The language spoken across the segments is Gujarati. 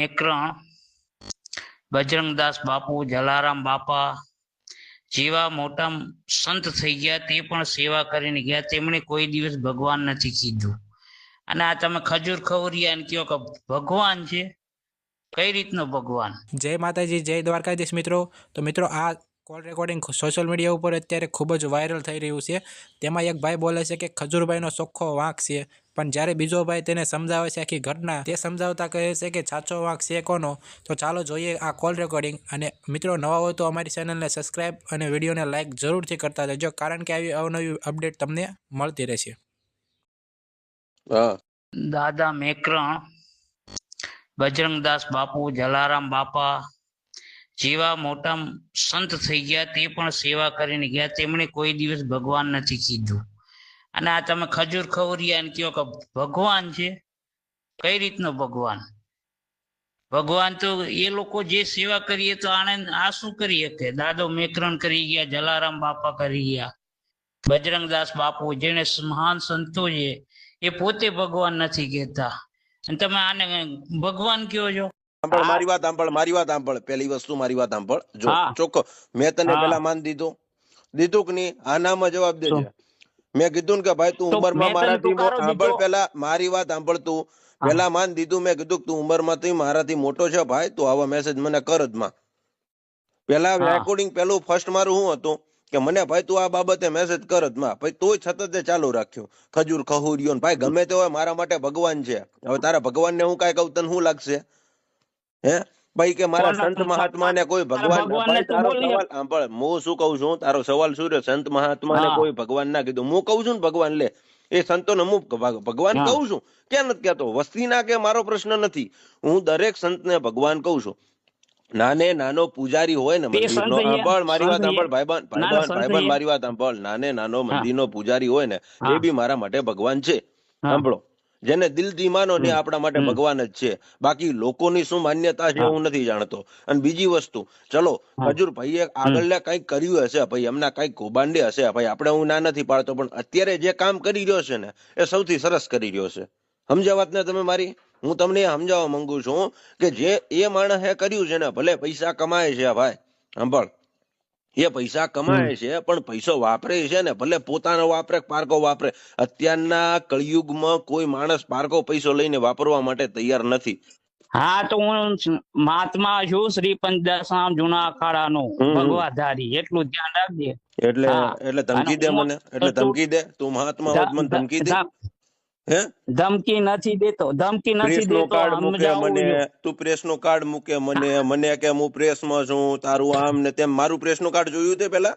મેકરણ બજરંગદાસ બાપુ, જલારામ બાપા જેવા મોટા સંત થઈ ગયા, તે પણ સેવા કરીને ગયા. તેમણે કોઈ દિવસ ભગવાન નથી કીધું. અને આ તમે ખજૂર ખવરિયા કહો કે ભગવાન છે. કઈ રીતનો ભગવાન? જય માતાજી, જય દ્વારકાધીશ મિત્રો. તો મિત્રો, આ કોલ રેકોર્ડિંગ સોશિયલ મીડિયા ઉપર અત્યારે ખૂબ જ વાયરલ થઈ રહ્યું છે. તેમાં એક ભાઈ બોલે છે કે ખજૂરભાઈનો ચોખ્ખો વાંક છે. પણ જ્યારે બીજો ભાઈ તેને સમજાવે છે આખી ઘટના તે સમજાવતા કહે છે કે સાચો વાંક છે કોનો? તો ચાલો જોઈએ આ કોલ રેકોર્ડિંગ અને મિત્રો નવા હોય તો અમારી ચેનલને સબસ્ક્રાઇબ અને વિડીયોને લાઇક જરૂરથી કરતા જજો કારણ કે આવી અવનવી અપડેટ તમને મળતી રહેશે. દાદા મેકરણ બજરંગદાસ બાપુ જલારામ બાપા જેવા મોટા સંત થઈ ગયા, તે પણ સેવા કરીને ગયા. તેમણે કોઈ દિવસ ભગવાન નથી કીધું. અને આ તમે ખજૂર ખવરિયા કહો કે ભગવાન છે? કઈ રીતનો ભગવાન? ભગવાન તો એ લોકો જે સેવા કરીએ તો આને આ શું કરી શકે? દાદો મેકરણ કરી ગયા, જલારામ બાપા કરી ગયા, બજરંગદાસ બાપુ જેને મહાન સંતો છે, એ પોતે ભગવાન નથી કહેતા. અને તમે આને ભગવાન કયો છો? સાંભળ મારી વાત સાંભળ મારી વાત સાંભળ. પેલી વસ્તુ મારી વાત સાંભળ. જો ચોખ્ખો. મેં તને પેલા માન દીધું. દીધું કે નહીં? આ નામાં જવાબ દેજે. મેં કીધું કે ભાઈ તું ઉંમરમાં મારાથી સાંભળ પેલા મારી વાત સાંભળ તું. પેલા માન દીધું મેં કીધું કે તું મારાથી મોટો છે. ભાઈ તું આવા મેસેજ મને કર જ માં. પેલા રેકોર્ડિંગ પેલું ફર્સ્ટ મારું શું હતું? કે મને ભાઈ તું આ બાબતે મેસેજ કર જ માં. ભાઈ તોય છતાં તે ચાલુ રાખ્યું. ખજૂર ખહુરિયો ને. ભાઈ ગમે તે હોય મારા માટે ભગવાન છે. હવે તારા ભગવાનને હું કાંઈ કહું તને શું લાગશે? હે? ભાઈ કે મારા સંત મહાત્મા ને કોઈ ભગવાન સાંભળ હું શું કઉ છું? તારો સવાલ શું રહ્યો? સંત મહાત્મા ને કોઈ ભગવાન ના કીધું. હું કઉ છું ને ભગવાન લે. એ સંતોને હું ભગવાન. કહું છું? કેમ નથી કહેતો? વસ્તી ના કે મારો પ્રશ્ન નથી. હું દરેક સંતને ભગવાન કહું છું. નાને નાનો પૂજારી હોય ને મંદિરનો સાંભળ મારી વાત સાંભળ ભાઈબંધ ના, ના, ભાઈબંધ ભાઈબંધ મારી વાત સાંભળ. નાને નાનો મંદિર મંદિરનો પૂજારી હોય ને એ. બી મારા માટે ભગવાન છે. સાંભળો. જેને દિલથી માનો ને આપણા માટે ભગવાન જ છે. બાકી લોકોની શું માન્યતા છે હું. નથી જાણતો. અને બીજી વસ્તુ ચલો. ખજૂર ભાઈએ આગળ કંઈક કર્યું હશે ભાઈ એમના કંઈક કૌભાંડે હશે ભાઈ આપણે હું ના નથી પાડતો પણ અત્યારે જે કામ કરી રહ્યો છે ને એ સૌથી સરસ કરી રહ્યો છે. સમજ્યા વાત ને તમે મારી? હું તમને એ સમજાવવા માંગુ છું કે જે એ માણસે કર્યું છે ને ભલે પૈસા કમાય છે ભાઈ સાંભળ. એ પૈસા કમાય છે પણ પૈસો વાપરે છે ને ભલે પોતાનો વાપરે પારકો વાપરે. અત્યારના કળિયુગમાં કોઈ માણસ પારકો પૈસો લઈને વાપરવા માટે તૈયાર નથી. હા તો હું મહાત્મા છું શ્રી પંચદશામ જૂના અખાડાનો. ભગવાધારી એટલું ધ્યાન રાખજે. એટલે એટલે ધમકી દે મને એટલે ધમકી દે. તું મહાત્મા મને ધમકી દે. ધમકી નથી દેતો ધમકી નથી દેતો કાર્ડ મૂકે મને તું પ્રેસ નો કાર્ડ મૂકે મને મને કે હું પ્રેસમાં છું તારું આમ ને તેમ. મારું પ્રેસનું કાર્ડ જોયું તે પેલા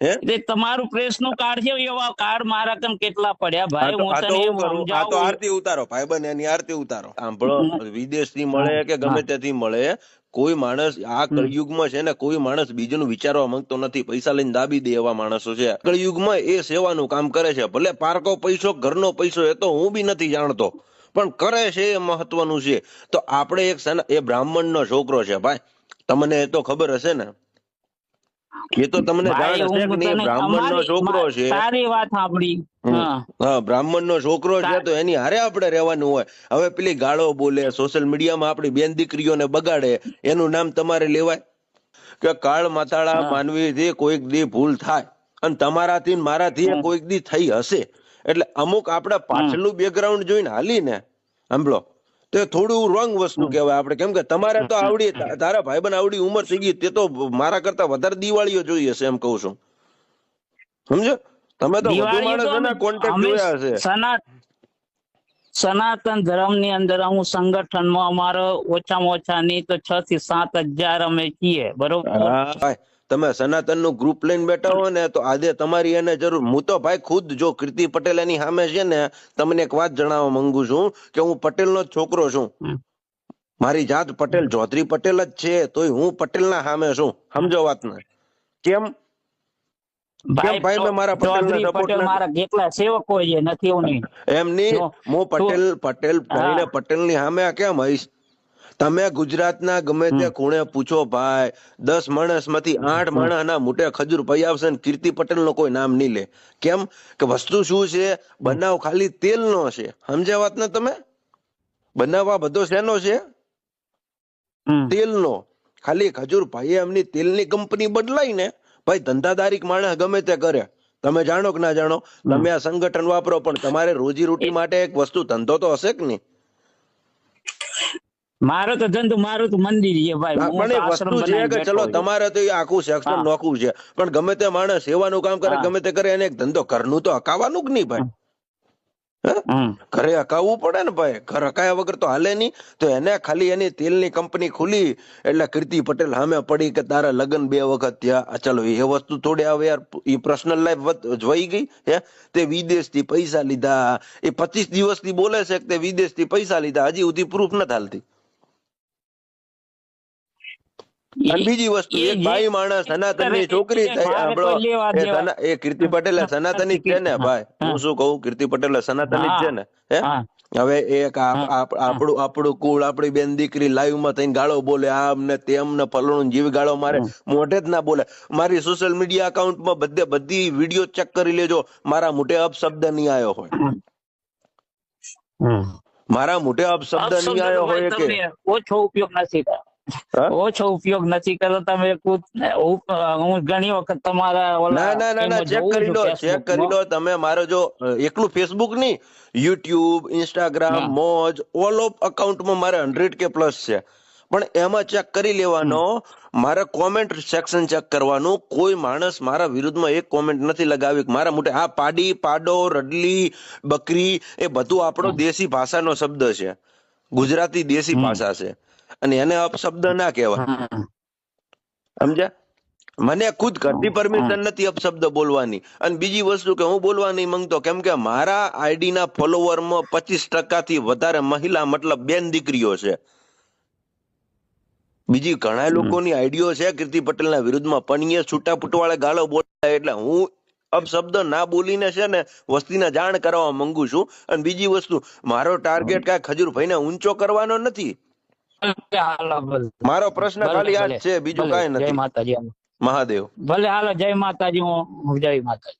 એટલે તમારું પ્રેસનું કાર્ડ છે એવા કાર્ડ મારા કન કેટલા પડ્યા? ભાઈ હું તને આ તો આરતી ઉતારો ભાઈબંધ એની આરતી ઉતારો. સાંભળો વિદેશથી મળે કે ગમે. ત્યાંથી મળે કોઈ માણસ આ કળયુગમાં છે ને કોઈ માણસ બીજું વિચારવા માંગતો નથી. પૈસા લઈને દાબી દે એવા માણસો છે. કળયુગમાં એ સેવાનું કામ કરે છે. ભલે પારકો પૈસો ઘરનો પૈસો એ તો હું બી નથી જાણતો. પણ કરે છે એ મહત્વનું છે. તો આપણે એક એ બ્રાહ્મણનો છોકરો છે ભાઈ. તમને એ તો ખબર હશે ને? એ તો તમને જાણ કે નહીં તને- છોકરો છે. સારી વાત સાંભળી. હા. બ્રાહ્મણ નો છોકરો છે તો એની હારે આપણે રહેવાનું હોય. હવે પેલી ગાળો બોલે સોશિયલ મીડિયામાં આપણી બેન દીકરીઓને બગાડે એનું નામ તમારે લેવાય? કે કાળ માતાળા. માનવી થી કોઈક દી ભૂલ થાય અને તમારાથી ને મારાથી કોઈક દી થઈ હશે. એટલે અમુક આપણા પાછલું બેકગ્રાઉન્ડ જોઈને હાલી ને સાંભળો. તો થોડું રોંગ વસ્તુ કહેવાય આપણે. કેમ કે તમારે તો આવડી તારા ભાઈબંધ આવડી ઉંમર થઈ ગઈ તે તો મારા કરતા વધારે દિવાળીઓ જોઈ હશે એમ કહું છું. સમજો તમે તો વધુ માણસોના કોન્ટેક્ટ જોયા હશે. સનાતન ધર્મની અંદર હું સંગઠનમાં અમારો ઓછામાં ઓછા નહીં તો છ થી સાત હજાર અમે છીએ બરોબર? તમે સનાતનનું ગ્રુપ લઈને બેઠા હો ને તો આજે તમારી એને જરૂર હું તો ભાઈ ખુદ જો કીર્તિ પટેલ એની સામે છે ને તમને એક વાત જણાવવા માંગુ છું કે હું પટેલ નો છોકરો છું. મારી જાત પટેલ ચૌધરી પટેલ જ છે તોય હું પટેલ ના સામે છું. સમજો વાત ને કેમ ભાઈ ભાઈ મારા પટેલને પટેલ મારા કેટલા સેવકો છે નથી એવું નહીં. એમ નહીં. હું પટેલ પટેલ ભાઈને હા. પટેલની સામે કેમ હઈશ તમે ગુજરાતના ગમે તે ખૂણે પૂછો ભાઈ દસ માણસમાંથી આઠ માણસ ના મોટે ખજૂર પૈ આવશે ને કીર્તિ પટેલ નો કોઈ નામ નહીં લે. કેમ? કે વસ્તુ શું છે? બનાવ ખાલી તેલ નો છે. સમજ્યા વાત ને તમે? બનાવવા બધો શેનો છે? તેલ નો ખાલી ખજૂર ભાઈ એમની તેલની કંપની બદલાઈ ને ભાઈ ધંધાદારીક માણસ ગમે તે કરે. તમે જાણો કે ના જાણો? તમે આ સંગઠન વાપરો પણ તમારે રોજી રોટી માટે એક વસ્તુ ધંધો તો હશે કે નહીં? મારો તો ધંધો મારું તો મંદિર છે ભાઈ. પણ વસ્તુ છે કે ચલો તમારે તો આખું સેક્શન. નોખું છે. પણ ગમે તે માણસ સેવાનું કામ કરે ગમે તે કરે એને એક ધંધો ઘરનું તો હકાવાનું જ નહીં ભાઈ. ઘરે હકાવવું પડે ને ભાઈ. ઘર હકાયા વગર તો હાલે નહીં. તો એને ખાલી એની તેલની કંપની ખુલી. એટલે કીર્તિ પટેલ સામે પડી કે તારા લગ્ન બે વખત થયા. ચલો એ વસ્તુ થોડી હવે યાર. એ પર્સનલ લાઈફ જોઈ ગઈ. હે? તે વિદેશથી પૈસા લીધા. એ પચીસ દિવસથી બોલે છે કે તે વિદેશથી પૈસા લીધા. હજી સુધી પ્રૂફ નથી હાલતી. અને બીજી વસ્તુ એક ભાઈ માણસ સનાતનની છોકરી આપણો એ કીર્તિ પટેલ સનાતની જ છે ને ભાઈ. હું. શું કહું? કીર્તિ પટેલ સનાતની જ છે ને હે? હવે એક આપણું આપણું કુળ આપણી બેન દીકરી લાઈવમાં થઈને ગાળો બોલે આમ ને તેમ ને ફલણું જીવ ગાળો મારે મોઢે જ ના બોલે. મારી સોશિયલ મીડિયા અકાઉન્ટમાં બધે બધી વીડિયો ચેક કરી લેજો. મારા મોઢે અપશબ્દ નહીં આવ્યો હોય. મારા મોઢે અપશબ્દ નહીં આવ્યો હોય કે? ઓછો ઉપયોગ નથી? ઓછો ઉપયોગ નથી કરતો તમે હું ઘણી વખત તમારા ના ના ના ના ચેક કરી લો ચેક કરી લો. તમે મારો જો એકલું ફેસબુક નહીં YouTube Instagram Moj all of અકાઉન્ટમાં મારે હંડ્રેડ કે પ્લસ છે. પણ એમાં ચેક કરી લેવાનો મારે કોમેન્ટ સેક્શન ચેક કરવાનું. કોઈ માણસ મારા વિરુદ્ધમાં એક કોમેન્ટ નથી લગાવી મારા મોટે આ પાડી પાડો રડલી બકરી એ બધું આપણો દેશી ભાષાનો શબ્દ છે. ગુજરાતી દેશી ભાષા છે. અને એને અપશબ્દ ના કહેવાય. સમજ્યા? મને ખુદ ઘરથી પરમિશન નથી અપશબ્દ બોલવાની. અને બીજી વસ્તુ કે હું બોલવા નહીં માંગતો કેમ કે મારા આઈડી ના ફોલોવરમાં પચીસ ટકાથી વધારે મહિલા મતલબ બેન દીકરીઓ છે. બીજી ઘણા લોકોની આઈડીઓ છે કીર્તિ પટેલના વિરુદ્ધમાં પણ એ છૂટા પુટવાળે ગાળો બોલાય એટલે હું અપશબ્દ ના બોલીને છે ને વસ્તીને જાણ કરવા માંગુ છું. અને બીજી વસ્તુ મારો ટાર્ગેટ કાંઈ ખજૂરભાઈને ઊંચો કરવાનો નથી. મારો પ્રશ્ન ખાલી આ છે બીજું કઈ નથી. માતાજી મહાદેવ. ભલે હાલો જય માતાજી હું જય માતાજી.